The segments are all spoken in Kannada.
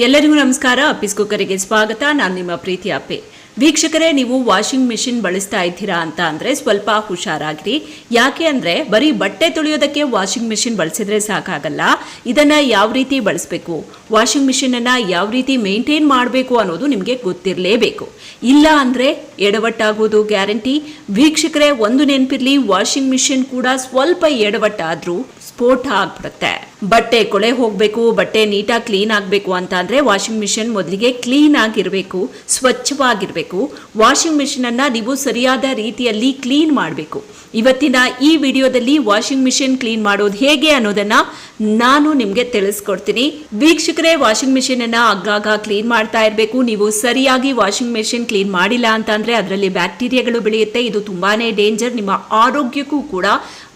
ಎಲ್ಲರಿಗೂ ನಮಸ್ಕಾರ. ಅಪ್ಪಿಸ್ ಕುಕ್ಕರಿಗೆ ಸ್ವಾಗತ. ನಾನು ನಿಮ್ಮ ಪ್ರೀತಿ ಅಪ್ಪೆ. ವೀಕ್ಷಕರೇ, ನೀವು ವಾಷಿಂಗ್ ಮಿಷಿನ್ ಬಳಸ್ತಾ ಇದ್ದೀರಾ ಅಂತ ಅಂದರೆ ಸ್ವಲ್ಪ ಹುಷಾರಾಗಿರಿ. ಯಾಕೆ ಅಂದರೆ ಬರೀ ಬಟ್ಟೆ ತೊಳೆಯೋದಕ್ಕೆ ವಾಷಿಂಗ್ ಮಿಷಿನ್ ಬಳಸಿದ್ರೆ ಸಾಕಾಗಲ್ಲ. ಇದನ್ನು ಯಾವ ರೀತಿ ಬಳಸಬೇಕು? ವಾಷಿಂಗ್ ಮಿಷಿನನ್ನು ಯಾವ ರೀತಿ ಮೇಂಟೈನ್ ಮಾಡಬೇಕು ಅನ್ನೋದು ನಿಮಗೆ ಗೊತ್ತಿರಲೇಬೇಕು. ಇಲ್ಲ ಅಂದ್ರೆ ಎಡವಟ್ಟಾಗೋದು ಗ್ಯಾರಂಟಿ. ವೀಕ್ಷಕರೇ, ಒಂದು ನೆನಪಿರ್ಲಿ, ವಾಷಿಂಗ್ ಮಿಷಿನ್ ಕೂಡ ಸ್ವಲ್ಪ ಎಡವಟ್ಟಾದ್ರೂ ಸ್ಫೋಟ ಆಗ್ಬಿಡುತ್ತೆ. ಬಟ್ಟೆ ಕೊಳೆ ಹೋಗ್ಬೇಕು, ಬಟ್ಟೆ ನೀಟಾಗಿ ಕ್ಲೀನ್ ಆಗಬೇಕು ಅಂತ ಅಂದ್ರೆ ವಾಷಿಂಗ್ ಮಿಷಿನ್ ಮೊದಲಿಗೆ ಕ್ಲೀನ್ ಆಗಿರಬೇಕು, ಸ್ವಚ್ಛವಾಗಿರಬೇಕು. ವಾಷಿಂಗ್ ಮಿಷಿನ್ ಅನ್ನ ನೀವು ಸರಿಯಾದ ರೀತಿಯಲ್ಲಿ ಕ್ಲೀನ್ ಮಾಡಬೇಕು. ಇವತ್ತಿನ ಈ ವಿಡಿಯೋದಲ್ಲಿ ವಾಷಿಂಗ್ ಮಿಷಿನ್ ಕ್ಲೀನ್ ಮಾಡೋದು ಹೇಗೆ ಅನ್ನೋದನ್ನ ನಾನು ನಿಮ್ಗೆ ತಿಳಿಸ್ಕೊಡ್ತೀನಿ. ವೀಕ್ಷಕರೇ, ವಾಷಿಂಗ್ ಮಿಷಿನ್ ಅನ್ನ ಆಗಾಗ ಕ್ಲೀನ್ ಮಾಡ್ತಾ ಇರಬೇಕು. ನೀವು ಸರಿಯಾಗಿ ವಾಷಿಂಗ್ ಮಿಷಿನ್ ಕ್ಲೀನ್ ಮಾಡಿಲ್ಲ ಅಂತ ಅಂದ್ರೆ ಅದರಲ್ಲಿ ಬ್ಯಾಕ್ಟೀರಿಯಾಗಳು ಬೆಳೆಯುತ್ತೆ. ಇದು ತುಂಬಾನೇ ಡೇಂಜರ್. ನಿಮ್ಮ ಆರೋಗ್ಯಕ್ಕೂ ಕೂಡ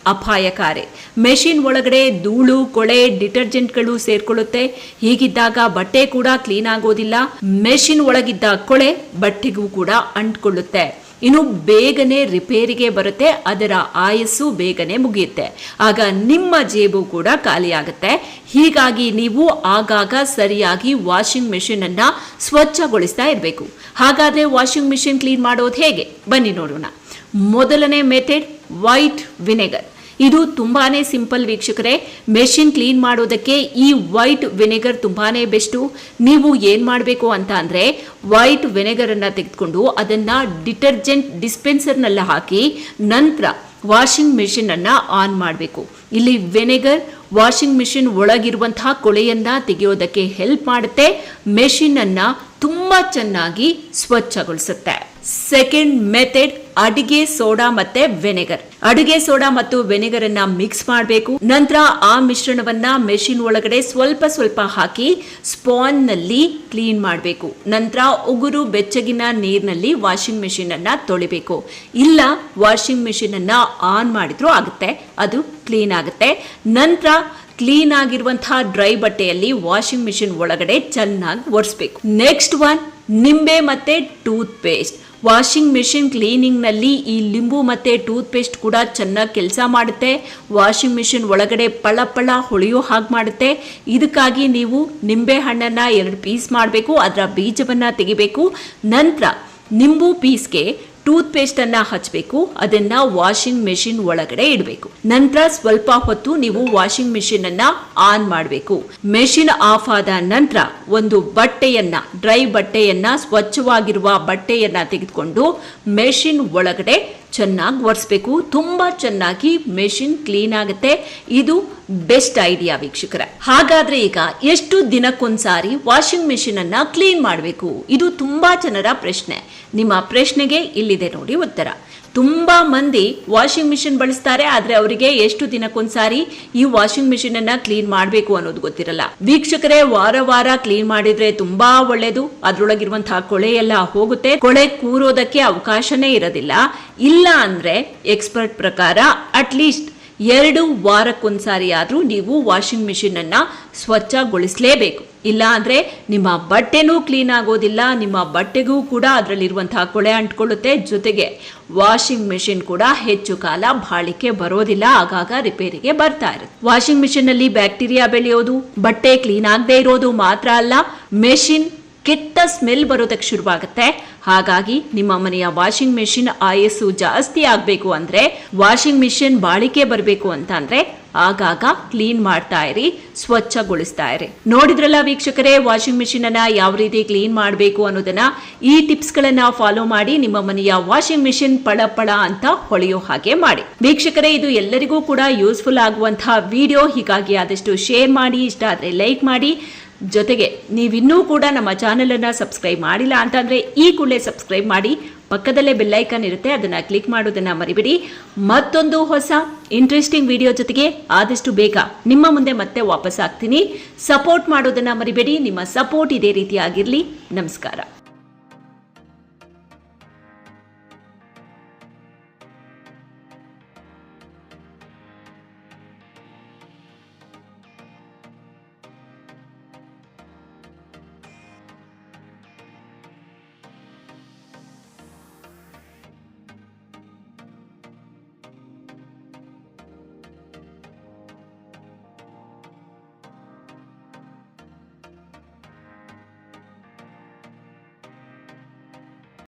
ಅಪಾಯಕಾರಿ. ಮೆಷಿನ್ ಒಳಗಡೆ ಧೂಳು, ಕೊಳೆ, ಡಿಟರ್ಜೆಂಟ್ಗಳು ಸೇರ್ಕೊಳ್ಳುತ್ತೆ. ಹೀಗಿದ್ದಾಗ ಬಟ್ಟೆ ಕೂಡ ಕ್ಲೀನ್ ಆಗೋದಿಲ್ಲ. ಮೆಷಿನ್ ಒಳಗಿದ್ದ ಕೊಳೆ ಬಟ್ಟೆಗೂ ಕೂಡ ಅಂಟ್ಕೊಳ್ಳುತ್ತೆ. ಇನ್ನು ಬೇಗನೆ ರಿಪೇರಿಗೆ ಬರುತ್ತೆ, ಅದರ ಆಯಸ್ಸು ಬೇಗನೆ ಮುಗಿಯುತ್ತೆ. ಆಗ ನಿಮ್ಮ ಜೇಬು ಕೂಡ ಖಾಲಿಯಾಗುತ್ತೆ. ಹೀಗಾಗಿ ನೀವು ಆಗಾಗ ಸರಿಯಾಗಿ ವಾಷಿಂಗ್ ಮೆಷಿನ್ ಅನ್ನ ಸ್ವಚ್ಛಗೊಳಿಸ್ತಾ ಇರಬೇಕು. ಹಾಗಾದ್ರೆ ವಾಷಿಂಗ್ ಮಿಷಿನ್ ಕ್ಲೀನ್ ಮಾಡೋದು ಹೇಗೆ? ಬನ್ನಿ ನೋಡೋಣ. ಮೊದಲನೇ ಮೆಥಡ್ ವೈಟ್ ವಿನೆಗರ್ ಇದು ತುಂಬಾನೇ ಸಿಂಪಲ್ ವೀಕ್ಷಕರೇ, ಮೆಷಿನ್ ಕ್ಲೀನ್ ಮಾಡೋದಕ್ಕೆ ಈ ವೈಟ್ ವಿನೆಗರ್ ತುಂಬಾನೇ ಬೆಸ್ಟು. ನೀವು ಏನು ಮಾಡಬೇಕು ಅಂತ ಅಂದರೆ, ವೈಟ್ ವಿನೆಗರನ್ನು ತೆಗೆದುಕೊಂಡು ಅದನ್ನು ಡಿಟರ್ಜೆಂಟ್ ಡಿಸ್ಪೆನ್ಸರ್ನೆಲ್ಲ ಹಾಕಿ ನಂತರ ವಾಷಿಂಗ್ ಮೆಷಿನ್ ಅನ್ನ ಆನ್ ಮಾಡಬೇಕು. ಇಲ್ಲಿ ವಿನೆಗರ್, ವಾಷಿಂಗ್ ಮೆಷಿನ್ ಒಳಗಿರುವಂತಹ ಕೊಳೆಯನ್ನ ತೆಗೆಯೋದಕ್ಕೆ ಹೆಲ್ಪ್ ಮಾಡುತ್ತೆ. ಮೆಷಿನ್ ಅನ್ನ ತುಂಬಾ ಚೆನ್ನಾಗಿ ಸ್ವಚ್ಛಗೊಳಿಸುತ್ತೆ. ಸೆಕೆಂಡ್ ಮೆಥಡ್ ಅಡಿಗೆ ಸೋಡಾ ಮತ್ತೆ ವೆನೆಗರ್. ಅಡುಗೆ ಸೋಡಾ ಮತ್ತು ವೆನೆಗರ್ ಅನ್ನ ಮಿಕ್ಸ್ ಮಾಡಬೇಕು. ನಂತರ ಆ ಮಿಶ್ರಣವನ್ನ ಮೆಷಿನ್ ಒಳಗಡೆ ಸ್ವಲ್ಪ ಸ್ವಲ್ಪ ಹಾಕಿ ಸ್ಪಾನ್ನಲ್ಲಿ ಕ್ಲೀನ್ ಮಾಡಬೇಕು. ನಂತರ ಉಗುರು, ಬೆಚ್ಚಗಿನ ನೀರಿನಲ್ಲಿ ವಾಷಿಂಗ್ ಮೆಷಿನ್ ಅನ್ನ ತೊಳಿಬೇಕು. ಇಲ್ಲ ವಾಷಿಂಗ್ ಮೆಷಿನ್ ಅನ್ನ ಆನ್ ಮಾಡಿದ್ರು ಆಗುತ್ತೆ. ಅದು ಕ್ಲೀನ್ ಆಗುತ್ತೆ. ನಂತರ ಕ್ಲೀನ್ ಆಗಿರುವಂತಹ ಡ್ರೈ ಬಟ್ಟೆಯಲ್ಲಿ ವಾಷಿಂಗ್ ಮಿಷಿನ್ ಒಳಗಡೆ ಚೆನ್ನಾಗಿ ಒರೆಸ್ಬೇಕು. ನೆಕ್ಸ್ಟ್ ಒನ್ ನಿಂಬೆ ಮತ್ತೆ ಟೂತ್ ಪೇಸ್ಟ್ ವಾಷಿಂಗ್ ಮಿಷಿನ್ ಕ್ಲೀನಿಂಗ್ನಲ್ಲಿ ಈ ಲಿಂಬು ಮತ್ತು ಟೂತ್ ಪೇಸ್ಟ್ ಕೂಡ ಚೆನ್ನಾಗಿ ಕೆಲಸ ಮಾಡುತ್ತೆ. ವಾಷಿಂಗ್ ಮಿಷಿನ್ ಒಳಗಡೆ ಪಳ ಪಳ ಹೊಳೆಯೋ ಹಾಗೆ ಮಾಡುತ್ತೆ. ಇದಕ್ಕಾಗಿ ನೀವು ನಿಂಬೆ ಹಣ್ಣನ್ನು ಎರಡು ಪೀಸ್ ಮಾಡಬೇಕು, ಅದರ ಬೀಜವನ್ನು ತೆಗಿಬೇಕು. ನಂತರ ನಿಂಬು ಪೀಸ್ಗೆ ಟೂತ್ ಪೇಸ್ಟ್ ಅನ್ನ ಹಚ್ಚಬೇಕು ಅದನ್ನ ವಾಷಿಂಗ್ ಮೆಷಿನ್ ಒಳಗಡೆ ಇಡಬೇಕು. ನಂತರ ಸ್ವಲ್ಪ ಹೊತ್ತು ನೀವು ವಾಷಿಂಗ್ ಮೆಷಿನ್ ಅನ್ನ ಆನ್ ಮಾಡಬೇಕು. ಮೆಷಿನ್ ಆಫ್ ಆದ ನಂತರ ಒಂದು ಬಟ್ಟೆಯನ್ನ, ಡ್ರೈ ಬಟ್ಟೆಯನ್ನ, ಸ್ವಚ್ಛವಾಗಿರುವ ಬಟ್ಟೆಯನ್ನ ತೆಗೆದುಕೊಂಡು ಮೆಷಿನ್ ಒಳಗಡೆ ಚೆನ್ನಾಗಿ ಒರೆಸ್ಬೇಕು. ತುಂಬಾ ಚೆನ್ನಾಗಿ ಮೆಷಿನ್ ಕ್ಲೀನ್ ಆಗುತ್ತೆ. ಇದು ಬೆಸ್ಟ್ ಐಡಿಯಾ ವೀಕ್ಷಕರ. ಹಾಗಾದ್ರೆ ಈಗ ಎಷ್ಟು ದಿನಕ್ಕೊಂದ್ಸಾರಿ ವಾಷಿಂಗ್ ಮೆಷಿನ್ ಅನ್ನ ಕ್ಲೀನ್ ಮಾಡಬೇಕು? ಇದು ತುಂಬಾ ಜನರ ಪ್ರಶ್ನೆ. ನಿಮ್ಮ ಪ್ರಶ್ನೆಗೆ ಇಲ್ಲಿದೆ ನೋಡಿ ಉತ್ತರ. ತುಂಬಾ ಮಂದಿ ವಾಷಿಂಗ್ ಮಿಷಿನ್ ಬಳಸ್ತಾರೆ, ಆದ್ರೆ ಅವರಿಗೆ ಎಷ್ಟು ದಿನಕ್ಕೊಂದ್ಸಾರಿ ಈ ವಾಷಿಂಗ್ ಮಿಷಿನ್ ಅನ್ನ ಕ್ಲೀನ್ ಮಾಡಬೇಕು ಅನ್ನೋದು ಗೊತ್ತಿರಲ್ಲ. ವೀಕ್ಷಕರೇ, ವಾರ ವಾರ ಕ್ಲೀನ್ ಮಾಡಿದ್ರೆ ತುಂಬಾ ಒಳ್ಳೇದು. ಅದ್ರೊಳಗಿರುವಂತಹ ಕೊಳೆ ಎಲ್ಲ ಹೋಗುತ್ತೆ. ಕೊಳೆ ಕೂರೋದಕ್ಕೆ ಅವಕಾಶನೇ ಇರೋದಿಲ್ಲ. ಇಲ್ಲ ಅಂದರೆ ಎಕ್ಸ್ಪರ್ಟ್ ಪ್ರಕಾರ ಅಟ್ಲೀಸ್ಟ್ ಎರಡು ವಾರಕ್ಕೊಂದ್ಸಾರಿ ಆದರೂ ನೀವು ವಾಷಿಂಗ್ ಮಿಷಿನನ್ನು ಸ್ವಚ್ಛಗೊಳಿಸಲೇಬೇಕು. ಇಲ್ಲ ಅಂದರೆ ನಿಮ್ಮ ಬಟ್ಟೆನೂ ಕ್ಲೀನ್ ಆಗೋದಿಲ್ಲ, ನಿಮ್ಮ ಬಟ್ಟೆಗೂ ಕೂಡ ಅದರಲ್ಲಿರುವಂತಹ ಕೊಳೆ ಅಂಟ್ಕೊಳ್ಳುತ್ತೆ. ಜೊತೆಗೆ ವಾಷಿಂಗ್ ಮೆಷಿನ್ ಕೂಡ ಹೆಚ್ಚು ಕಾಲ ಬಾಳಿಕೆ ಬರೋದಿಲ್ಲ, ಆಗಾಗ ರಿಪೇರಿಗೆ ಬರ್ತಾ ಇರುತ್ತೆ. ವಾಷಿಂಗ್ ಮಿಷಿನಲ್ಲಿ ಬ್ಯಾಕ್ಟೀರಿಯಾ ಬೆಳೆಯೋದು, ಬಟ್ಟೆ ಕ್ಲೀನ್ ಆಗದೆ ಇರೋದು ಮಾತ್ರ ಅಲ್ಲ ಮೆಷಿನ್ ಕೆಟ್ಟ ಸ್ಮೆಲ್ ಬರೋದಕ್ಕೆ ಶುರುವಾಗುತ್ತೆ. ಹಾಗಾಗಿ ನಿಮ್ಮ ಮನೆಯ ವಾಷಿಂಗ್ ಮೆಷಿನ್ ಆಯಸ್ಸು ಜಾಸ್ತಿ ಆಗಬೇಕು ಅಂದ್ರೆ ವಾಷಿಂಗ್ ಮಿಷಿನ್ ಬಾಳಿಕೆ ಬರಬೇಕು ಅಂತ ಅಂದ್ರೆ ಆಗಾಗ ಕ್ಲೀನ್ ಮಾಡ್ತಾ ಇರಿ, ಸ್ವಚ್ಛಗೊಳಿಸ್ತಾ ಇರಿ. ನೋಡಿದ್ರಲ್ಲ ವೀಕ್ಷಕರೇ ವಾಷಿಂಗ್ ಮಿಷಿನ್ ಅನ್ನ ಯಾವ ರೀತಿ ಕ್ಲೀನ್ ಮಾಡಬೇಕು ಅನ್ನೋದನ್ನ? ಈ ಟಿಪ್ಸ್ ಗಳನ್ನ ಫಾಲೋ ಮಾಡಿ ನಿಮ್ಮ ಮನೆಯ ವಾಷಿಂಗ್ ಮಿಷಿನ್ ಪಳ ಪಳ ಅಂತ ಹೊಳೆಯೋ ಹಾಗೆ ಮಾಡಿ. ವೀಕ್ಷಕರೇ, ಇದು ಎಲ್ಲರಿಗೂ ಕೂಡ ಯೂಸ್ಫುಲ್ ಆಗುವಂತಹ ವಿಡಿಯೋ ಹೀಗಾಗಿ ಆದಷ್ಟು ಶೇರ್ ಮಾಡಿ, ಇಷ್ಟ ಆದ್ರೆ ಲೈಕ್ ಮಾಡಿ. ಜೊತೆಗೆ ನೀವಿನ್ನೂ ಕೂಡ ನಮ್ಮ ಚಾನೆಲ್ ಅನ್ನ ಸಬ್ಸ್ಕ್ರೈಬ್ ಮಾಡಿಲ್ಲ ಅಂತಂದರೆ ಈ ಕೂಡಲೇ ಸಬ್ಸ್ಕ್ರೈಬ್ ಮಾಡಿ, ಪಕ್ಕದಲ್ಲೇ ಬೆಲ್ಲೈಕನ್ ಇರುತ್ತೆ, ಅದನ್ನ ಕ್ಲಿಕ್ ಮಾಡೋದನ್ನ ಮರಿಬೇಡಿ. ಮತ್ತೊಂದು ಹೊಸ ಇಂಟ್ರೆಸ್ಟಿಂಗ್ ವಿಡಿಯೋ ಜೊತೆಗೆ ಆದಷ್ಟು ಬೇಗ ನಿಮ್ಮ ಮುಂದೆ ಮತ್ತೆ ವಾಪಸ್ ಆಗ್ತೀನಿ. ಸಪೋರ್ಟ್ ಮಾಡೋದನ್ನ ಮರಿಬೇಡಿ, ನಿಮ್ಮ ಸಪೋರ್ಟ್ ಇದೇ ರೀತಿಯಾಗಿರಲಿ ನಮಸ್ಕಾರ.